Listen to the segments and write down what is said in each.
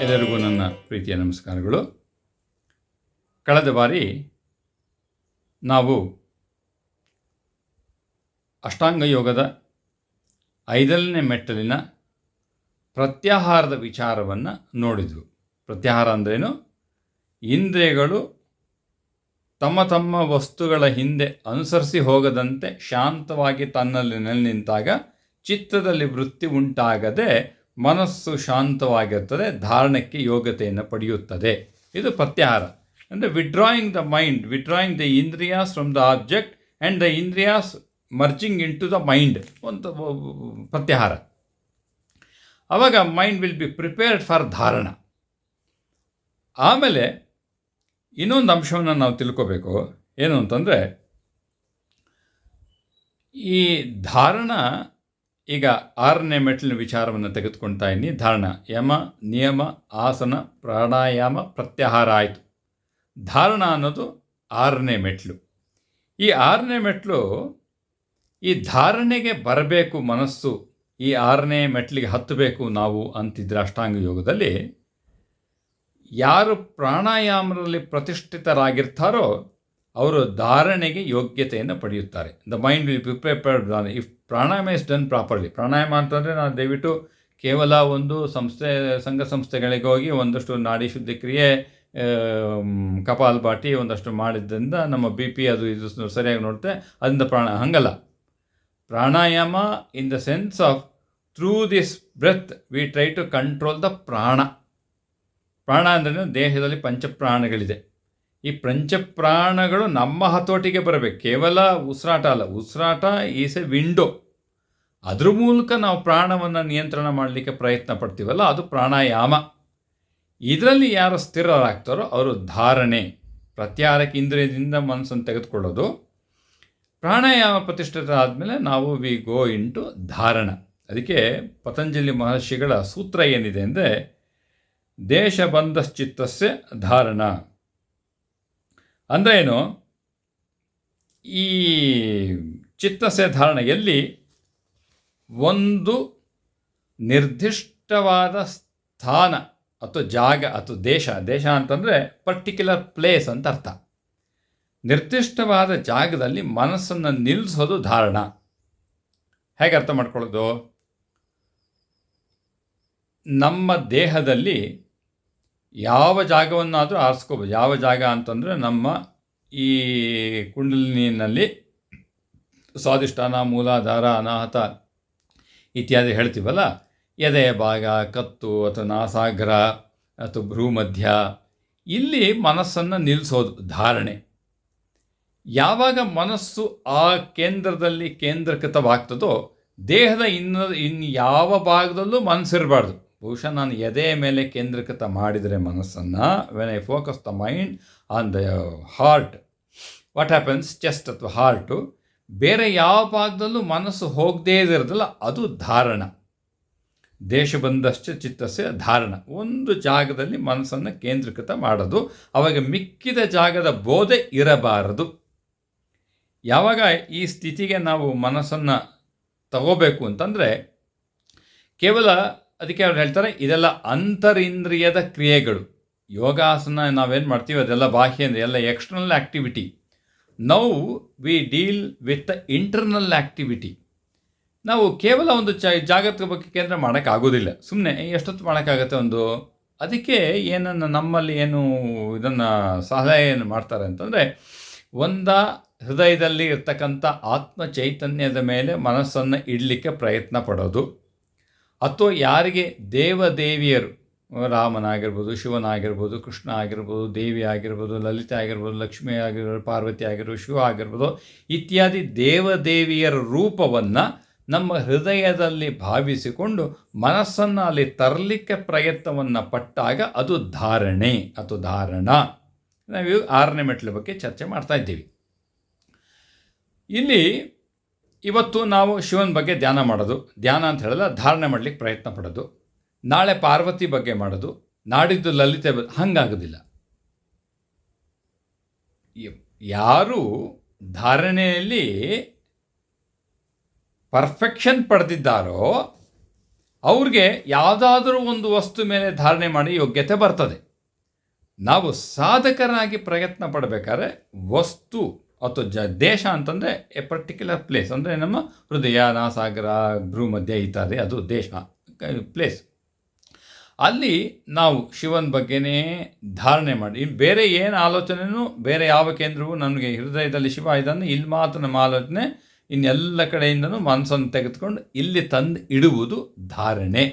ಎಲ್ಲರಿಗೂ ನನ್ನ ಪ್ರೀತಿಯ ನಮಸ್ಕಾರಗಳು. ಕಳೆದ ಬಾರಿ ನಾವು ಅಷ್ಟಾಂಗ ಯೋಗದ ಐದನೇ ಮೆಟ್ಟಲಿನ ಪ್ರತ್ಯಾಹಾರದ ವಿಚಾರವನ್ನು ನೋಡಿದ್ವು. ಪ್ರತ್ಯಾಹಾರ ಅಂದ್ರೇನು? ಇಂದ್ರಿಯಗಳು ತಮ್ಮ ತಮ್ಮ ವಸ್ತುಗಳ ಹಿಂದೆ ಅನುಸರಿಸಿ ಹೋಗದಂತೆ ಶಾಂತವಾಗಿ ತನ್ನಲ್ಲಿ ನೆಲೆ ನಿಂತಾಗ ಚಿತ್ತದಲ್ಲಿ ವೃತ್ತಿ ಉಂಟಾಗದೆ ಮನಸ್ಸು ಶಾಂತವಾಗಿರ್ತದೆ ಧಾರಣಕ್ಕೆ ಯೋಗ್ಯತೆಯನ್ನು ಪಡೆಯುತ್ತದೆ. ಇದು ಪ್ರತ್ಯಾಹಾರ. ಅಂದರೆ withdrawing the mind withdrawing the ಇಂದ್ರಿಯಾಸ್ from the object and the ಇಂದ್ರಿಯಾಸ್ merging into the mind ಒಂದು ಪ್ರತ್ಯಾಹಾರ. ಆವಾಗ mind will be prepared for dharana. ಆಮೇಲೆ ಇನ್ನೊಂದು ಅಂಶವನ್ನು ನಾವು ತಿಳ್ಕೋಬೇಕು. ಏನು ಅಂತಂದರೆ, ಈ ಧಾರಣ ಈಗ ಆರನೇ ಮೆಟ್ಲಿನ ವಿಚಾರವನ್ನು ತೆಗೆದುಕೊಳ್ತಾ ಇದ್ದೀನಿ. ಧಾರಣ, ಯಮ, ನಿಯಮ, ಆಸನ, ಪ್ರಾಣಾಯಾಮ, ಪ್ರತ್ಯಾಹಾರ ಆಯಿತು. ಧಾರಣ ಅನ್ನೋದು ಆರನೇ ಮೆಟ್ಲು ಈ ಆರನೇ ಮೆಟ್ಲು ಈ ಧಾರಣೆಗೆ ಬರಬೇಕು ಮನಸ್ಸು ಈ ಆರನೇ ಮೆಟ್ಲಿಗೆ ಹತ್ತಬೇಕು ನಾವು ಅಂತಿದ್ರೆ ಅಷ್ಟಾಂಗ ಯೋಗದಲ್ಲಿ ಯಾರು ಪ್ರಾಣಾಯಾಮದಲ್ಲಿ ಪ್ರತಿಷ್ಠಿತರಾಗಿರ್ತಾರೋ ಅವರು ಧಾರಣೆಗೆ ಯೋಗ್ಯತೆಯನ್ನು ಪಡೆಯುತ್ತಾರೆ. The mind will prepared if pranayama is done properly ಪ್ರಾಣಾಯಾಮ ಅಂತಂದರೆ ನಾನು ದಯವಿಟ್ಟು ಕೇವಲ ಒಂದು ಸಂಸ್ಥೆ, ಸಂಘ ಸಂಸ್ಥೆಗಳಿಗೆ ಹೋಗಿ ಒಂದಷ್ಟು ನಾಡಿ ಶುದ್ಧಿ ಕ್ರಿಯೆ ಕಪಾಲ್ ಬಾಟಿ ಒಂದಷ್ಟು ಮಾಡಿದ್ದರಿಂದ ನಮ್ಮ ಬಿ ಪಿ ಅದು ಇದು ಸರಿಯಾಗಿ ನೋಡುತ್ತೆ. ಅದರಿಂದ ಪ್ರಾಣ, ಹಂಗಲ್ಲ. Pranayama in the sense of through this breath we try to control the prana ಪ್ರಾಣ ಅಂದರೆ ದೇಹದಲ್ಲಿ ಪಂಚಪ್ರಾಣಗಳಿದೆ. ಈ ಪಂಚಪ್ರಾಣಗಳು ನಮ್ಮ ಹತೋಟಿಗೆ ಬರಬೇಕು. ಕೇವಲ ಉಸಿರಾಟ ಅಲ್ಲ. ಉಸಿರಾಟ ಈಸ್ ಎ ವಿಂಡೋ. ಅದ್ರ ಮೂಲಕ ನಾವು ಪ್ರಾಣವನ್ನು ನಿಯಂತ್ರಣ ಮಾಡಲಿಕ್ಕೆ ಪ್ರಯತ್ನ ಪಡ್ತೀವಲ್ಲ, ಅದು ಪ್ರಾಣಾಯಾಮ. ಇದರಲ್ಲಿ ಯಾರು ಸ್ಥಿರರಾಗ್ತಾರೋ ಅವರು ಧಾರಣೆ. ಪ್ರತ್ಯಾಹಾರಕ್ಕೆ ಇಂದ್ರಿಯದಿಂದ ಮನಸ್ಸನ್ನು ತೆಗೆದುಕೊಳ್ಳೋದು. ಪ್ರಾಣಾಯಾಮ ಪ್ರತಿಷ್ಠಿತ ಆದಮೇಲೆ ನಾವು ವಿ ಗೋ ಇಂಟು ಧಾರಣ. ಅದಕ್ಕೆ ಪತಂಜಲಿ ಮಹರ್ಷಿಗಳ ಸೂತ್ರ ಏನಿದೆ ಅಂದರೆ ದೇಶ ಬಂಧಶ್ಚಿತ್ತಸ್ಯ ಧಾರಣ. ಅಂದರೆ ಏನು ಈ ಚಿತ್ತಸ್ಯ ಧಾರಣೆಯಲ್ಲಿ ಒಂದು ನಿರ್ದಿಷ್ಟವಾದ ಸ್ಥಾನ ಅಥವಾ ಜಾಗ ಅಥವಾ ದೇಶ ದೇಶ ಅಂತಂದರೆ ಪರ್ಟಿಕ್ಯುಲರ್ ಪ್ಲೇಸ್ ಅಂತ ಅರ್ಥ. ನಿರ್ದಿಷ್ಟವಾದ ಜಾಗದಲ್ಲಿ ಮನಸ್ಸನ್ನು ನಿಲ್ಲಿಸೋದು ಧಾರಣ. ಹೇಗೆ ಅರ್ಥ ಮಾಡ್ಕೊಳ್ಳೋದು? ನಮ್ಮ ದೇಹದಲ್ಲಿ ಯಾವ ಜಾಗವನ್ನಾದರೂ ಆರಿಸ್ಕೋಬೋದು. ಯಾವ ಜಾಗ ಅಂತಂದರೆ ನಮ್ಮ ಈ ಕುಂಡಲಿನಲ್ಲಿ ಸ್ವಾದಿಷ್ಠಾನ ಮೂಲಾಧಾರ, ಅನಾಹತ ಇತ್ಯಾದಿ ಹೇಳ್ತೀವಲ್ಲ? ಎದೆ, ಭಾಗ, ಕತ್ತು ಅಥವಾ ನಾಸಾಗ್ರ ಅಥವಾ ಭ್ರೂಮಧ್ಯ. ಇಲ್ಲಿ ಮನಸ್ಸನ್ನು ನಿಲ್ಲಿಸೋದು ಧಾರಣೆ. ಯಾವಾಗ ಮನಸ್ಸು ಆ ಕೇಂದ್ರದಲ್ಲಿ ಕೇಂದ್ರೀಕೃತವಾಗ್ತದೋ, ದೇಹದ ಇನ್ನ ಇನ್ನು ಯಾವ ಭಾಗದಲ್ಲೂ ಮನಸ್ಸಿರಬಾರ್ದು. ಬಹುಶಃ ನಾನು ಎದೆಯ ಮೇಲೆ ಕೇಂದ್ರೀಕೃತ ಮಾಡಿದರೆ ಮನಸ್ಸನ್ನು when I focus the mind on the heart what happens chest ಅಥವಾ ಹಾರ್ಟು ಬೇರೆ ಯಾವ ಭಾಗದಲ್ಲೂ ಮನಸ್ಸು ಹೋಗದೇ ಇದಿರೋದಲ್ಲ ಅದು ಧಾರಣ. ದೇಶ ಬಂದಷ್ಟು ಚಿತ್ತಸ್ಯ ಧಾರಣ. ಒಂದು ಜಾಗದಲ್ಲಿ ಮನಸ್ಸನ್ನು ಕೇಂದ್ರೀಕೃತ ಮಾಡೋದು, ಅವಾಗ ಮಿಕ್ಕಿದ ಜಾಗದ ಬೋಧೆ ಇರಬಾರದು. ಯಾವಾಗ ಈ ಸ್ಥಿತಿಗೆ ನಾವು ಮನಸ್ಸನ್ನು ತಗೋಬೇಕು ಅಂತಂದರೆ, ಕೇವಲ ಅದಕ್ಕೆ ಅವ್ರು ಹೇಳ್ತಾರೆ, ಇದೆಲ್ಲ ಅಂತರಿಂದ್ರಿಯದ ಕ್ರಿಯೆಗಳು. ಯೋಗಾಸನ ನಾವೇನು ಮಾಡ್ತೀವಿ, ಅದೆಲ್ಲ ಬಾಹ್ಯ ಎಲ್ಲ external activity now we deal with the internal activity ನಾವು ಕೇವಲ ಒಂದು ಚ, ಜಾಗತಿಕ ಬಗ್ಗೆ ಕೇಂದ್ರ ಮಾಡೋಕ್ಕಾಗೋದಿಲ್ಲ. ಸುಮ್ಮನೆ ಎಷ್ಟೊತ್ತು ಮಾಡೋಕ್ಕಾಗತ್ತೆ ಒಂದು? ಅದಕ್ಕೆ ಏನನ್ನು ನಮ್ಮಲ್ಲಿ ಏನು ಇದನ್ನು ಸಹಾಯ ಏನು ಮಾಡ್ತಾರೆ ಅಂತಂದರೆ, ಒಂದ ಹೃದಯದಲ್ಲಿ ಇರ್ತಕ್ಕಂಥ ಆತ್ಮ ಚೈತನ್ಯದ ಮೇಲೆ ಮನಸ್ಸನ್ನು ಇಡಲಿಕ್ಕೆ ಪ್ರಯತ್ನ ಪಡೋದು. ಅಥವಾ ಯಾರಿಗೆ ದೇವದೇವಿಯರು, ರಾಮನಾಗಿರ್ಬೋದು, ಶಿವನಾಗಿರ್ಬೋದು, ಕೃಷ್ಣ ಆಗಿರ್ಬೋದು, ದೇವಿ ಆಗಿರ್ಬೋದು, ಲಲಿತ ಆಗಿರ್ಬೋದು, ಲಕ್ಷ್ಮಿ ಆಗಿರ್ಬೋದು, ಪಾರ್ವತಿ ಆಗಿರ್ಬೋದು, ಶಿವ ಆಗಿರ್ಬೋದು, ಇತ್ಯಾದಿ ದೇವದೇವಿಯರ ರೂಪವನ್ನು ನಮ್ಮ ಹೃದಯದಲ್ಲಿ ಭಾವಿಸಿಕೊಂಡು ಮನಸ್ಸನ್ನು ಅಲ್ಲಿ ತರಲಿಕ್ಕೆ ಪ್ರಯತ್ನವನ್ನು ಪಟ್ಟಾಗ ಅದು ಧಾರಣೆ ಅಥವಾ ಧಾರಣ. ನಾವು ಆರನೇ ಮೆಟ್ಲ ಬಗ್ಗೆ ಚರ್ಚೆ ಮಾಡ್ತಾ ಇದ್ದೀವಿ. ಇಲ್ಲಿ ಇವತ್ತು ನಾವು ಶಿವನ ಬಗ್ಗೆ ಧ್ಯಾನ ಮಾಡೋದು. ಧ್ಯಾನ ಅಂತ ಹೇಳಲ್ಲ, ಧಾರಣೆ ಮಾಡಲಿಕ್ಕೆ ಪ್ರಯತ್ನ ಪಡೋದು. ನಾಳೆ ಪಾರ್ವತಿ ಬಗ್ಗೆ ಮಾಡೋದು. ನಾಡಿದ್ದು ಲಲಿತೆ ಹಂಗಾಗೋದಿಲ್ಲ. ಯಾರು ಧಾರಣೆಯಲ್ಲಿ ಪರ್ಫೆಕ್ಷನ್ ಪಡೆದಿದ್ದಾರೋ, ಅವ್ರಿಗೆ ಯಾವುದಾದ್ರೂ ಒಂದು ವಸ್ತು ಮೇಲೆ ಧಾರಣೆ ಮಾಡಿ ಯೋಗ್ಯತೆ ಬರ್ತದೆ. ನಾವು ಸಾಧಕರಾಗಿ ಪ್ರಯತ್ನ ಪಡಬೇಕಾದ್ರೆ ವಸ್ತು ಅಥವಾ ಜ, ದೇಶ ಅಂತಂದರೆ ಎ ಪರ್ಟಿಕ್ಯುಲರ್ ಪ್ಲೇಸ್ ಅಂದರೆ ನಮ್ಮ ಹೃದಯ, ನಾಸಾಗರ ಭ್ರೂ ಮಧ್ಯ ಇತ್ಯಾದಿ, ಅದು ದೇಶ ಪ್ಲೇಸ್ ಅಲ್ಲಿ ನಾವು ಶಿವನ ಬಗ್ಗೆನೇ ಧಾರಣೆ ಮಾಡಿ ಇಲ್ಲಿ ಬೇರೆ ಏನು ಆಲೋಚನೆಯೂ ಬೇರೆ ಯಾವ ಕೇಂದ್ರವೂ ನನಗೆ ಹೃದಯದಲ್ಲಿ ಶಿವ ಇದನ್ನು ಇಲ್ಲಿ ಮಾತ್ರ ನಮ್ಮ ಆಲೋಚನೆ, ಇನ್ನೆಲ್ಲ ಕಡೆಯಿಂದನೂ ಮನಸ್ಸನ್ನು ತೆಗೆದುಕೊಂಡು ಇಲ್ಲಿ ತಂದು ಇಡುವುದು ಧಾರಣೆ.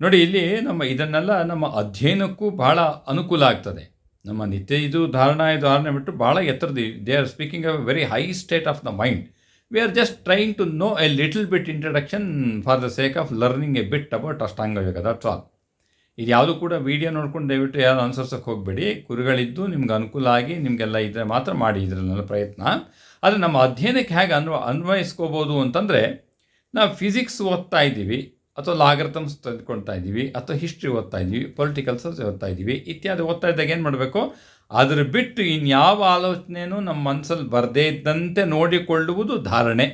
ನೋಡಿ, ಇಲ್ಲಿ ನಮ್ಮ ಇದನ್ನೆಲ್ಲ ನಮ್ಮ ಅಧ್ಯಯನಕ್ಕೂ ಬಹಳ ಅನುಕೂಲ ಆಗ್ತದೆ. ನಮ್ಮ ನಿತ್ಯ ಇದು ಧಾರಣ, ಇದು ಧಾರಣೆ ಬಿಟ್ಟು ಭಾಳ ಎತ್ತರದಿ they are speaking a very high state of the mind we are just trying to know a little bit introduction for the sake of learning a bit about ashtanga yoga that's all ಇದು ಯಾವುದು ಕೂಡ video ನೋಡ್ಕೊಂಡು ದಯವಿಟ್ಟು ಯಾರು ಅನುಸರಿಸೋಕೆ ಹೋಗಬೇಡಿ. ಕುರುಗಳಿದ್ದು ನಿಮ್ಗೆ ಅನುಕೂಲ ಆಗಿ ನಿಮಗೆಲ್ಲ ಇದ್ರೆ ಮಾತ್ರ ಮಾಡಿ ಇದರಲ್ಲೆಲ್ಲ ಪ್ರಯತ್ನ. ಆದರೆ ನಮ್ಮ ಅಧ್ಯಯನಕ್ಕೆ ಹೇಗೆ ಅನ್ವ ಅನ್ವಯಿಸ್ಕೋಬೋದು ಅಂತಂದರೆ, ನಾವು ಫಿಸಿಕ್ಸ್ ಓದ್ತಾ ಇದ್ದೀವಿ. ಅಥವಾ ಲಾಗರ್ತಮ್ಸ್ ತೆಗೆದುಕೊಳ್ತಾ ಇದ್ದೀವಿ, ಅಥವಾ ಹಿಸ್ಟ್ರಿ ಓದ್ತಾ ಇದ್ದೀವಿ ಪೊಲಿಟಿಕಲ್ಸ್ ಓದ್ತಾ ಇದ್ದೀವಿ, ಇತ್ಯಾದಿ ಓದ್ತಾ ಇದ್ದಾಗ ಏನು ಮಾಡಬೇಕು? ಅದ್ರ ಬಿಟ್ಟು ಇನ್ಯಾವ ಆಲೋಚನೆಯೂ ನಮ್ಮ ಮನಸ್ಸಲ್ಲಿ ಬರದೇ ಇದ್ದಂತೆ ನೋಡಿಕೊಳ್ಳುವುದು ಧಾರಣೆ.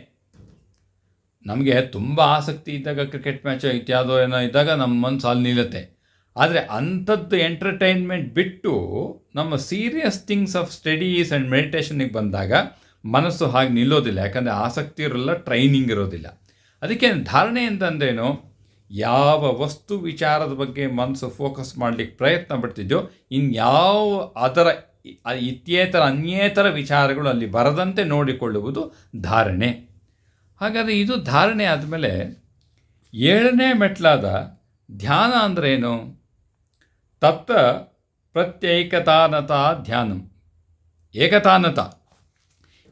ನಮಗೆ ತುಂಬ ಆಸಕ್ತಿ ಇದ್ದಾಗ ಕ್ರಿಕೆಟ್ ಮ್ಯಾಚ್ ಇತ್ಯಾದೋ ಏನೋ ಇದ್ದಾಗ ನಮ್ಮ ಮನಸ್ಸು ಅಲ್ಲಿ ನಿಲ್ಲುತ್ತೆ. ಆದರೆ ಅಂಥದ್ದು ಎಂಟರ್ಟೈನ್ಮೆಂಟ್ ಬಿಟ್ಟು ನಮ್ಮ serious things of studies and ಮೆಡಿಟೇಷನಿಗೆ ಬಂದಾಗ ಮನಸ್ಸು ಹಾಗೆ ನಿಲ್ಲೋದಿಲ್ಲ. ಯಾಕಂದರೆ ಆಸಕ್ತಿ ಇರೋಲ್ಲ ಟ್ರೈನಿಂಗ್ ಇರೋದಿಲ್ಲ. ಅದಕ್ಕೆ ಧಾರಣೆ ಅಂತಂದ್ರೇನು ಯಾವ ವಸ್ತು ವಿಚಾರದ ಬಗ್ಗೆ ಮನಸ್ಸು ಫೋಕಸ್ ಮಾಡಲಿಕ್ಕೆ ಪ್ರಯತ್ನ ಪಡ್ತಿದ್ಯೋ, ಇನ್ಯಾವ ಅದರ ಇತ್ಯೇತರ, ಅನ್ಯೇತರ ವಿಚಾರಗಳು ಅಲ್ಲಿ ಬರದಂತೆ ನೋಡಿಕೊಳ್ಳುವುದು ಧಾರಣೆ. ಹಾಗಾದರೆ ಇದು ಧಾರಣೆ ಆದಮೇಲೆ ಏಳನೇ ಮೆಟ್ಲಾದ ಧ್ಯಾನ ಅಂದ್ರೇನು ತತ್ತ ಪ್ರತ್ಯೇಕತಾನತ ಧ್ಯಾನಂ. ಏಕತಾನತ.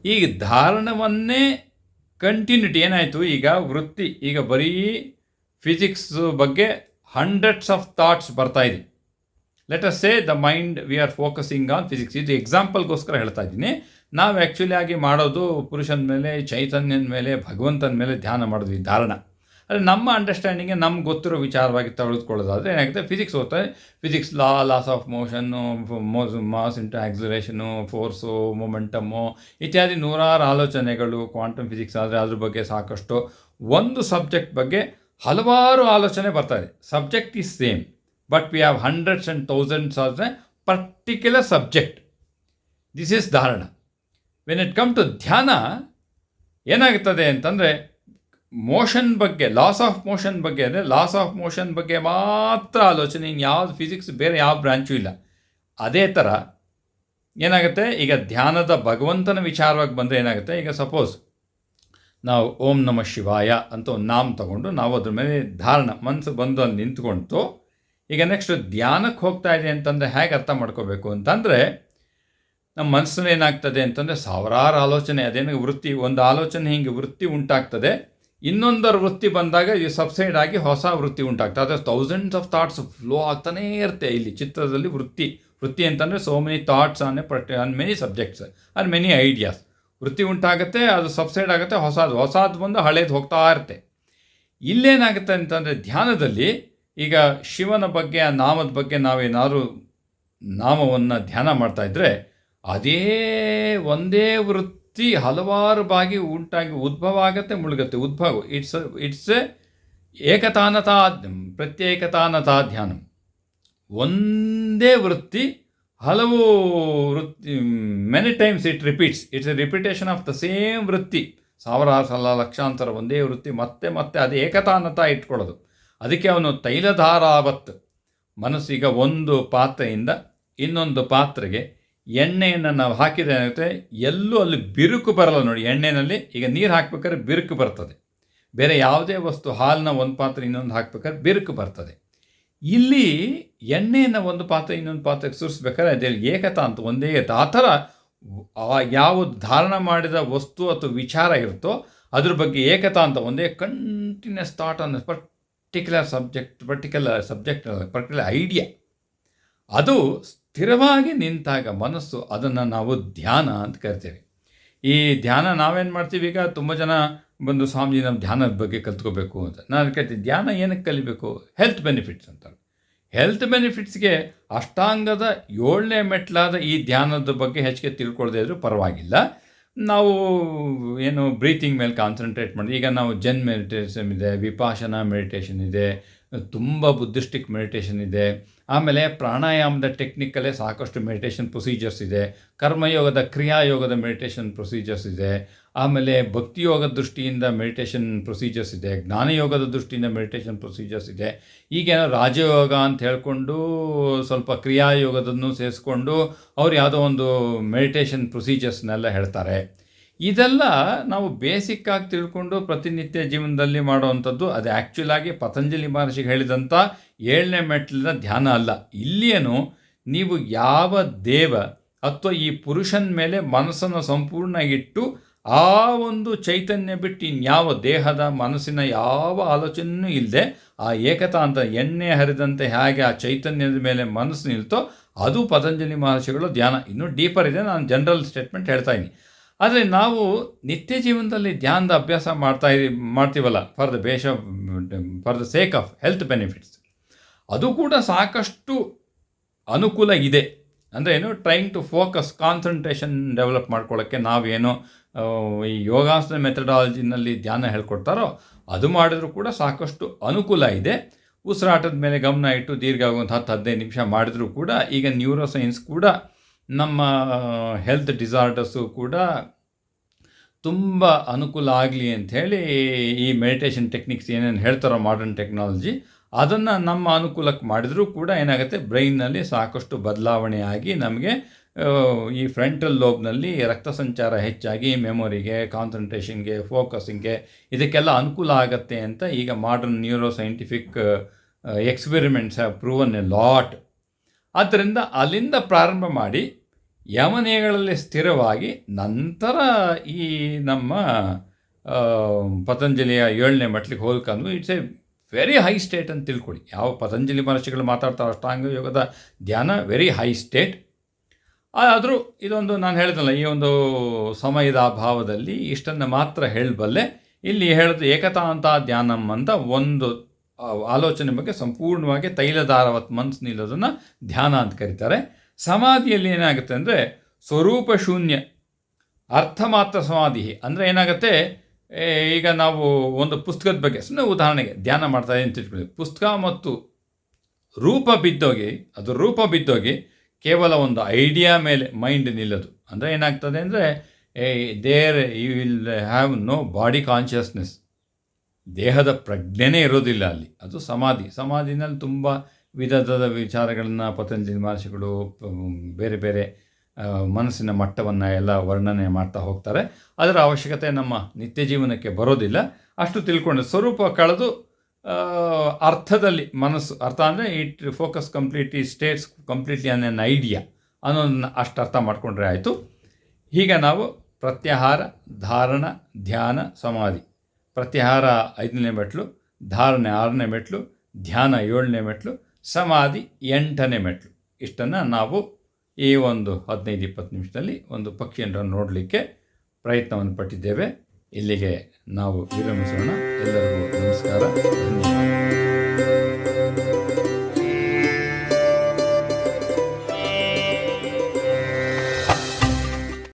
ಈಗ ಧಾರಣವನ್ನೇ ಕಂಟಿನ್ಯೂಟಿ ಏನಾಯಿತು? ಈಗ ವೃತ್ತಿ, ಈಗ ಬರೀ ಫಿಸಿಕ್ಸ್ ಬಗ್ಗೆ ಹಂಡ್ರೆಡ್ಸ್ ಆಫ್ ಥಾಟ್ಸ್ ಬರ್ತಾ ಇದೆ. Let us say the mind we are focusing on physics ಇದು ಎಕ್ಸಾಂಪಲ್ಗೋಸ್ಕರ ಹೇಳ್ತಾ ಇದ್ದೀನಿ. ನಾವು ಆ್ಯಕ್ಚುಲಿ ಆಗಿ ಮಾಡೋದು ಪುರುಷನ ಮೇಲೆ, ಚೈತನ್ಯನ ಮೇಲೆ, ಭಗವಂತನ ಮೇಲೆ ಧ್ಯಾನ ಮಾಡೋದು ಈ ಧಾರಣ. ಆದರೆ ನಮ್ಮ ಅಂಡರ್ಸ್ಟ್ಯಾಂಡಿಂಗ್ಗೆ ನಮ್ಗೆ ಗೊತ್ತಿರೋ ವಿಚಾರವಾಗಿ ತೆಗೆದುಕೊಳ್ಳೋದಾದರೆ ಏನಾಗುತ್ತೆ? ಫಿಸಿಕ್ಸ್ ಓದ್ತಾರೆ physics law laws of motion mass into acceleration force momentum ಇತ್ಯಾದಿ ನೂರಾರು ಆಲೋಚನೆಗಳು ಕ್ವಾಂಟಮ್ ಫಿಸಿಕ್ಸ್ ಆದರೆ ಅದ್ರ ಬಗ್ಗೆ ಸಾಕಷ್ಟು. ಒಂದು ಸಬ್ಜೆಕ್ಟ್ ಬಗ್ಗೆ ಹಲವಾರು ಆಲೋಚನೆ ಬರ್ತಾ ಇದೆ. Subject is same but we have hundreds and thousands of a particular subject this is ಧಾರಣ ವೆನ್ ಇಟ್ ಕಮ್ ಟು ಧ್ಯಾನ ಏನಾಗುತ್ತದೆ ಅಂತಂದರೆ ಮೋಷನ್ ಬಗ್ಗೆ ಲಾಸ್ ಆಫ್ ಮೋಷನ್ ಬಗ್ಗೆ ಅಂದರೆ ಲಾಸ್ ಆಫ್ ಮೋಷನ್ ಬಗ್ಗೆ ಮಾತ್ರ ಆಲೋಚನೆ ಇನ್ನು ಯಾವ್ದು ಫಿಸಿಕ್ಸ್ ಬೇರೆ ಯಾವ ಬ್ರಾಂಚು ಇಲ್ಲ. ಅದೇ ಥರ ಏನಾಗುತ್ತೆ? ಈಗ ಧ್ಯಾನದ ಭಗವಂತನ ವಿಚಾರವಾಗಿ ಬಂದರೆ ಏನಾಗುತ್ತೆ? ಈಗ ಸಪೋಸ್ ನಾವು ಓಂ ನಮ ಶಿವಾಯ ಅಂತ ಒಂದು ನಾಮ ತಗೊಂಡು ನಾವು ಅದ್ರ ಮೇಲೆ ಧಾರಣ ಮನಸ್ಸು ಬಂದು ಅಲ್ಲಿ ನಿಂತ್ಕೊಳ್ತು ಈಗ ನೆಕ್ಸ್ಟ್ ಧ್ಯಾನಕ್ಕೆ ಹೋಗ್ತಾ ಇದೆ ಅಂತಂದರೆ ಹೇಗೆ ಅರ್ಥ ಮಾಡ್ಕೋಬೇಕು ಅಂತಂದರೆ, ನಮ್ಮ ಮನಸ್ಸಲ್ಲಿ ಏನಾಗ್ತದೆ ಅಂತಂದರೆ ಸಾವಿರಾರು ಆಲೋಚನೆ ಅದೇನಿಗೆ ವೃತ್ತಿ, ಒಂದು ಆಲೋಚನೆ ಹಿಂಗೆ ವೃತ್ತಿ ಉಂಟಾಗ್ತದೆ, ಇನ್ನೊಂದರ ವೃತ್ತಿ ಬಂದಾಗ ಈ ಸಬ್ಸೈಡ್ ಆಗಿ ಹೊಸ ವೃತ್ತಿ ಉಂಟಾಗ್ತದೆ. ಅದೇ ಥೌಸಂಡ್ಸ್ ಆಫ್ ಥಾಟ್ಸ್ ಫ್ಲೋ ಆಗ್ತಾನೇ ಇರುತ್ತೆ ಇಲ್ಲಿ ಚಿತ್ರದಲ್ಲಿ ವೃತ್ತಿ. ವೃತ್ತಿ ಅಂತಂದರೆ so many thoughts on a part on many subjects on many ideas ವೃತ್ತಿ ಉಂಟಾಗುತ್ತೆ, ಅದು ಸಬ್ಸೈಡ್ ಆಗುತ್ತೆ, ಹೊಸದು ಹೊಸದು ಬಂದು ಹಳೇದು ಹೋಗ್ತಾ ಇರುತ್ತೆ. ಇಲ್ಲೇನಾಗುತ್ತೆ ಅಂತಂದರೆ ಧ್ಯಾನದಲ್ಲಿ ಈಗ ಶಿವನ ಬಗ್ಗೆ ಆ ನಾಮದ ಬಗ್ಗೆ ನಾವೇನಾದರೂ ನಾಮವನ್ನು ಧ್ಯಾನ ಮಾಡ್ತಾ ಇದ್ದರೆ ಅದೇ ಒಂದೇ ವೃತ್ತಿ ಹಲವಾರು ಬಾಗಿ ಉಂಟಾಗಿ ಉದ್ಭವ ಆಗುತ್ತೆ, ಮುಳುಗುತ್ತೆ. ಉದ್ಭವ, ಇಟ್ಸ್ ಇಟ್ಸ್ ಏಕತಾನತಾ, ಪ್ರತ್ಯೇಕತಾನತಾ ಧ್ಯಾನ. ಒಂದೇ ವೃತ್ತಿ ಹಲವು ವೃತ್ತಿ many times it repeats it's a repetition of the same ವೃತ್ತಿ. ಸಾವಿರಾರು ಸಲ ಲಕ್ಷಾಂತರ ಒಂದೇ ವೃತ್ತಿ ಮತ್ತೆ ಮತ್ತೆ ಅದು ಏಕತಾನತ ಇಟ್ಕೊಳ್ಳೋದು. ಅದಕ್ಕೆ ಅವನು ತೈಲಧಾರಾವತ್. ಮನಸ್ಸೀಗ ಒಂದು ಪಾತ್ರೆಯಿಂದ ಇನ್ನೊಂದು ಪಾತ್ರೆಗೆ ಎಣ್ಣೆಯನ್ನು ನಾವು ಹಾಕಿದ್ರೆ ಏನಾಗುತ್ತೆ? ಎಲ್ಲೂ ಅಲ್ಲಿ ಬಿರುಕು ಬರಲ್ಲ ನೋಡಿ. ಎಣ್ಣೆಯಲ್ಲಿ ಈಗ ನೀರು ಹಾಕ್ಬೇಕಾದ್ರೆ ಬಿರುಕು ಬರ್ತದೆ. ಬೇರೆ ಯಾವುದೇ ವಸ್ತು ಹಾಲನ್ನ ಒಂದು ಪಾತ್ರೆ ಇನ್ನೊಂದು ಹಾಕ್ಬೇಕಾದ್ರೆ ಬಿರುಕು ಬರ್ತದೆ. ಇಲ್ಲಿ ಎಣ್ಣೆಯನ್ನು ಒಂದು ಪಾತ್ರೆ, ಇನ್ನೊಂದು ಪಾತ್ರೆಗೆ ಸುರಿಸ್ಬೇಕಾದ್ರೆ ಅದೇ ಏಕತಾ ಅಂತ ಒಂದೇ ಆ ಥರ ಯಾವ ಧಾರಣ ಮಾಡಿದ ವಸ್ತು ಅಥವಾ ವಿಚಾರ ಇರುತ್ತೋ ಅದ್ರ ಬಗ್ಗೆ ಏಕತಾ ಅಂತ ಒಂದೇ ಕಂಟಿನ್ಯೂಸ್ ಥಾಟ್ ಅನ್ನ particular subject particular subject particular idea ಅದು ಸ್ಥಿರವಾಗಿ ನಿಂತಾಗ ಮನಸ್ಸು ಅದನ್ನು ನಾವು ಧ್ಯಾನ ಅಂತ ಕರಿತೇವೆ. ಈ ಧ್ಯಾನ ನಾವೇನು ಮಾಡ್ತೀವಿ ಈಗ? ತುಂಬ ಜನ ಬಂದು ಸ್ವಾಮೀಜಿ, ನಮ್ಮ ಧ್ಯಾನದ ಬಗ್ಗೆ ಕಲ್ತ್ಕೋಬೇಕು ಅಂತ. ನಾನು ಕೇಳ್ತೀನಿ, ಧ್ಯಾನ ಏನಕ್ಕೆ ಕಲಿಬೇಕು? ಹೆಲ್ತ್ ಬೆನಿಫಿಟ್ಸ್ ಅಂತ ಹೆಲ್ತ್ ಬೆನಿಫಿಟ್ಸ್ಗೆ ಅಷ್ಟಾಂಗದ ಏಳನೇ ಮೆಟ್ಲಾದ ಈ ಧ್ಯಾನದ ಬಗ್ಗೆ ಹೆಚ್ಚಿಗೆ ತಿಳ್ಕೊಳ್ಳದೇ ಇದ್ರೂ ಪರವಾಗಿಲ್ಲ. ನಾವು ಏನು ಬ್ರೀತಿಂಗ್ ಮೇಲೆ ಕಾನ್ಸಂಟ್ರೇಟ್ ಮಾಡಿ, ಈಗ ನಾವು ಜನ್ ಮೆಡಿಟೇಷನ್ ಇದೆ ವಿಪಾಶನ ಮೆಡಿಟೇಷನ್ ಇದೆ, ತುಂಬ ಬುದ್ಧಿಸ್ಟಿಕ್ ಮೆಡಿಟೇಷನ್ ಇದೆ. ಆಮೇಲೆ ಪ್ರಾಣಾಯಾಮದ ಟೆಕ್ನಿಕಲ್ಲೇ ಸಾಕಷ್ಟು ಮೆಡಿಟೇಷನ್ ಪ್ರೊಸೀಜರ್ಸ್ ಇದೆ. ಕರ್ಮಯೋಗದ ಕ್ರಿಯಾಯೋಗದ ಮೆಡಿಟೇಷನ್ ಪ್ರೊಸೀಜರ್ಸ್ ಇದೆ. ಆಮೇಲೆ ಭಕ್ತಿಯೋಗದ ದೃಷ್ಟಿಯಿಂದ ಮೆಡಿಟೇಷನ್ ಪ್ರೊಸೀಜರ್ಸ್ ಇದೆ ಜ್ಞಾನಯೋಗದ ದೃಷ್ಟಿಯಿಂದ ಮೆಡಿಟೇಷನ್ ಪ್ರೊಸೀಜರ್ಸ್ ಇದೆ. ಈಗೇನೋ ರಾಜಯೋಗ ಅಂತ ಹೇಳಿಕೊಂಡು, ಸ್ವಲ್ಪ ಕ್ರಿಯಾಯೋಗದನ್ನು ಸೇರಿಸ್ಕೊಂಡು ಅವ್ರು ಯಾವುದೋ ಒಂದು ಮೆಡಿಟೇಷನ್ ಪ್ರೊಸೀಜರ್ಸ್ನೆಲ್ಲ ಹೇಳ್ತಾರೆ. ಇದೆಲ್ಲ ನಾವು ಬೇಸಿಕ್ಕಾಗಿ ತಿಳ್ಕೊಂಡು ಪ್ರತಿನಿತ್ಯ ಜೀವನದಲ್ಲಿ ಮಾಡುವಂಥದ್ದು, ಅದು ಆ್ಯಕ್ಚುಲಾಗಿ ಪತಂಜಲಿ ಮಹರ್ಷಿಗೆ ಹೇಳಿದಂಥ ಏಳನೇ ಮೆಟ್ಲಿನ ಧ್ಯಾನ ಅಲ್ಲ. ಇಲ್ಲಿಯೇನು ನೀವು ಯಾವ ದೇವ ಅಥವಾ ಈ ಪುರುಷನ ಮೇಲೆ ಮನಸ್ಸನ್ನು ಸಂಪೂರ್ಣ ಇಟ್ಟು ಆ ಒಂದು ಚೈತನ್ಯ ಬಿಟ್ಟು ಇನ್ಯಾವ ದೇಹದ ಮನಸ್ಸಿನ ಯಾವ ಆಲೋಚನೆಯೂ ಇಲ್ಲದೆ ಆ ಏಕತಾ ಅಂತ ಎಣ್ಣೆ ಹರಿದಂತೆ ಹೇಗೆ ಆ ಚೈತನ್ಯದ ಮೇಲೆ ಮನಸ್ಸು ನಿಲ್ತೋ ಅದು ಪತಂಜಲಿ ಮಹರ್ಷಿಗಳು ಧ್ಯಾನ. ಇನ್ನೂ ಡೀಪರ್ ಇದೆ, ನಾನು ಜನರಲ್ ಸ್ಟೇಟ್ಮೆಂಟ್ ಹೇಳ್ತಾ ಇದ್ದೀನಿ. ಆದರೆ ನಾವು ನಿತ್ಯ ಜೀವನದಲ್ಲಿ ಧ್ಯಾನದ ಅಭ್ಯಾಸ ಮಾಡ್ತಾ ಮಾಡ್ತೀವಲ್ಲ for the of for the sake of health benefits ಅದು ಕೂಡ ಸಾಕಷ್ಟು ಅನುಕೂಲ ಇದೆ. ಅಂದರೆ ಏನು trying to focus concentration develop ಮಾಡ್ಕೊಳ್ಳೋಕ್ಕೆ ನಾವೇನು ಈ ಯೋಗಾಸನ ಮೆಥಡಾಲಜಿನಲ್ಲಿ ಧ್ಯಾನ ಹೇಳ್ಕೊಡ್ತಾರೋ, ಅದು ಮಾಡಿದರೂ ಕೂಡ ಸಾಕಷ್ಟು ಅನುಕೂಲ ಇದೆ. ಉಸಿರಾಟದ ಮೇಲೆ ಗಮನ ಇಟ್ಟು ದೀರ್ಘ ಒಂದು ಹತ್ತು ಹದಿನೈದು ನಿಮಿಷ ಮಾಡಿದರೂ ಕೂಡ ಈಗ ನ್ಯೂರೋ ಸೈನ್ಸ್ ಕೂಡ ನಮ್ಮ ಹೆಲ್ತ್ ಡಿಸಾರ್ಡರ್ಸು ಕೂಡ ತುಂಬ ಅನುಕೂಲ ಆಗಲಿ ಅಂಥೇಳಿ ಈ ಮೆಡಿಟೇಷನ್ ಟೆಕ್ನಿಕ್ಸ್ ಏನೇನು ಹೇಳ್ತಾರೋ ಮಾಡರ್ನ್ ಟೆಕ್ನಾಲಜಿ ಅದನ್ನು ನಮ್ಮ ಅನುಕೂಲಕ್ಕೆ ಮಾಡಿದರೂ ಕೂಡ ಏನಾಗುತ್ತೆ ಬ್ರೈನ್ನಲ್ಲಿ ಸಾಕಷ್ಟು ಬದಲಾವಣೆ ಆಗಿ ನಮಗೆ ಈ ಫ್ರಂಟಲ್ ಲೋಬ್ನಲ್ಲಿ ರಕ್ತ ಸಂಚಾರ ಹೆಚ್ಚಾಗಿ ಮೆಮೊರಿಗೆ ಕಾನ್ಸಂಟ್ರೇಷನ್ಗೆ ಫೋಕಸಿಂಗ್ಗೆ ಇದಕ್ಕೆಲ್ಲ ಅನುಕೂಲ ಆಗುತ್ತೆ ಅಂತ ಈಗ modern neuro scientific experiments have proven a lot ಆದ್ದರಿಂದ ಅಲ್ಲಿಂದ ಪ್ರಾರಂಭ ಮಾಡಿ ಯಮನೆಗಳಲ್ಲಿ ಸ್ಥಿರವಾಗಿ ನಂತರ ಈ ನಮ್ಮ ಪತಂಜಲಿಯ ಏಳನೇ ಮಟ್ಲಿಗೆ ಹೋಲ್ಕೊಂಡು it's a very high state ಅಂತ ತಿಳ್ಕೊಳ್ಳಿ. ಯಾವ ಪತಂಜಲಿ ಮಹರ್ಷಿಗಳು ಮಾತಾಡ್ತಾರೋ ಅಷ್ಟಾಂಗ ಯೋಗದ ಧ್ಯಾನ ವೆರಿ ಹೈ ಸ್ಟೇಟ್ ಆದರೂ ಇದೊಂದು ನಾನು ಹೇಳಿದ್ನಲ್ಲ, ಈ ಒಂದು ಸಮಯದ ಅಭಾವದಲ್ಲಿ ಇಷ್ಟನ್ನು ಮಾತ್ರ ಹೇಳಬಲ್ಲೆ, ಇಲ್ಲಿ ಹೇಳೋದು ಏಕತಾ ಅಂತ ಧ್ಯಾನಂ ಅಂತ ಒಂದು ಆಲೋಚನೆ ಬಗ್ಗೆ ಸಂಪೂರ್ಣವಾಗಿ ತೈಲಧಾರವತ್ ಮನ್ಸು ನಿಲ್ಲೋದನ್ನು ಧ್ಯಾನ ಅಂತ ಕರೀತಾರೆ. ಸಮಾಧಿಯಲ್ಲಿ ಏನಾಗುತ್ತೆ ಅಂದರೆ, ಸ್ವರೂಪ ಶೂನ್ಯ, ಅರ್ಥ ಮಾತ್ರ ಸಮಾಧಿ. ಅಂದರೆ ಏನಾಗುತ್ತೆ ಈಗ ನಾವು ಒಂದು ಪುಸ್ತಕದ ಬಗ್ಗೆ ಸುಮ್ಮನೆ ಉದಾಹರಣೆಗೆ ಧ್ಯಾನ ಮಾಡ್ತಾ ಅಂತ ತಿಳ್ಕೊಳ್ಳಿ ಪುಸ್ತಕ ಮತ್ತು ರೂಪ ಬಿದ್ದೋಗಿ, ಅದು ರೂಪ ಬಿದ್ದೋಗಿ ಕೇವಲ ಒಂದು ಐಡಿಯಾ ಮೇಲೆ ಮೈಂಡ್ ನಿಲ್ಲೋದು. ಅಂದರೆ ಏನಾಗ್ತದೆ ಅಂದರೆ there you will have no body consciousness ದೇಹದ ಪ್ರಜ್ಞೆನೇ ಇರೋದಿಲ್ಲ ಅಲ್ಲಿ. ಅದು ಸಮಾಧಿ. ಸಮಾಧಿನಲ್ಲಿ ತುಂಬ ವಿಧದ ವಿಚಾರಗಳನ್ನು ಪತಂಜಲಿ ಮಹರ್ಷಿಗಳು ಬೇರೆ ಬೇರೆ ಮನಸ್ಸಿನ ಮಟ್ಟವನ್ನು ಎಲ್ಲ ವರ್ಣನೆ ಮಾಡ್ತಾ ಹೋಗ್ತಾರೆ. ಅದರ ಅವಶ್ಯಕತೆ ನಮ್ಮ ನಿತ್ಯ ಜೀವನಕ್ಕೆ ಬರೋದಿಲ್ಲ. ಅಷ್ಟು ತಿಳ್ಕೊಂಡು ಸ್ವರೂಪ ಕಳೆದು ಅರ್ಥದಲ್ಲಿ ಮನಸ್ಸು, ಅರ್ಥ ಅಂದರೆ it focus completely states completely on an idea ಅನ್ನೋದನ್ನು ಅಷ್ಟು ಅರ್ಥ ಮಾಡಿಕೊಂಡ್ರೆ ಆಯಿತು. ಈಗ ನಾವು ಪ್ರತ್ಯಾಹಾರ, ಧಾರಣ, ಧ್ಯಾನ, ಸಮಾಧಿ. ಪ್ರತ್ಯಾಹಾರ ಐದನೇ ಮೆಟ್ಲು, ಧಾರಣೆ ಆರನೇ ಮೆಟ್ಲು, ಧ್ಯಾನ ಏಳನೇ ಮೆಟ್ಲು, ಸಮಾಧಿ ಎಂಟನೇ ಮೆಟ್ಲು. ಇಷ್ಟನ್ನು ನಾವು ಈ ಒಂದು ಹದಿನೈದು ಇಪ್ಪತ್ತು ನಿಮಿಷದಲ್ಲಿ ಒಂದು ಪಕ್ಷಿಯನ್ನು ನೋಡಲಿಕ್ಕೆ ಪ್ರಯತ್ನವನ್ನು ಪಟ್ಟಿದ್ದೇವೆ. ಇಲ್ಲಿಗೆ ನಾವು ವಿರಮಿಸೋಣ. ಎಲ್ಲರಿಗೂ ನಮಸ್ಕಾರ. ಧನ್ಯವಾದ.